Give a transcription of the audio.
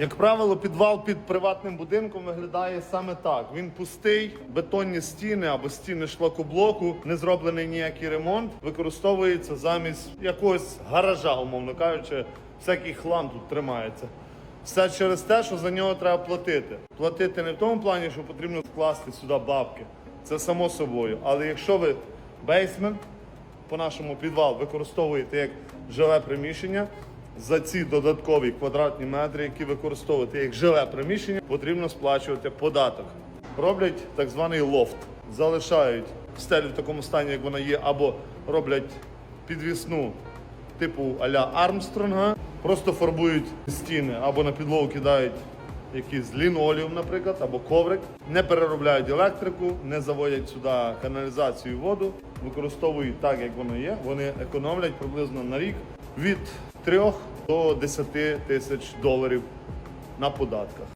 Як правило, підвал під приватним будинком виглядає саме так. Він пустий, бетонні стіни або стіни шлакоблоку, не зроблений ніякий ремонт, використовується замість якогось гаража, умовно кажучи, всякий хлам тут тримається. Все через те, що за нього треба платити. Платити не в тому плані, що потрібно вкласти сюди бабки. Це само собою. Але якщо ви бейсмент, по нашому підвал використовуєте як жиле приміщення. За ці додаткові квадратні метри, які використовуєте як жиле приміщення, потрібно сплачувати податок. Роблять так званий лофт, залишають стелю в такому стані, як вона є, або роблять підвісну типу а-ля Армстронга, просто фарбують стіни або на підлогу кидають якийсь лінолеум, наприклад, або коврик, не переробляють електрику, не заводять сюди каналізацію воду, використовують так, як воно є. Вони економлять приблизно на рік від 3 до 10 тисяч доларів на податках.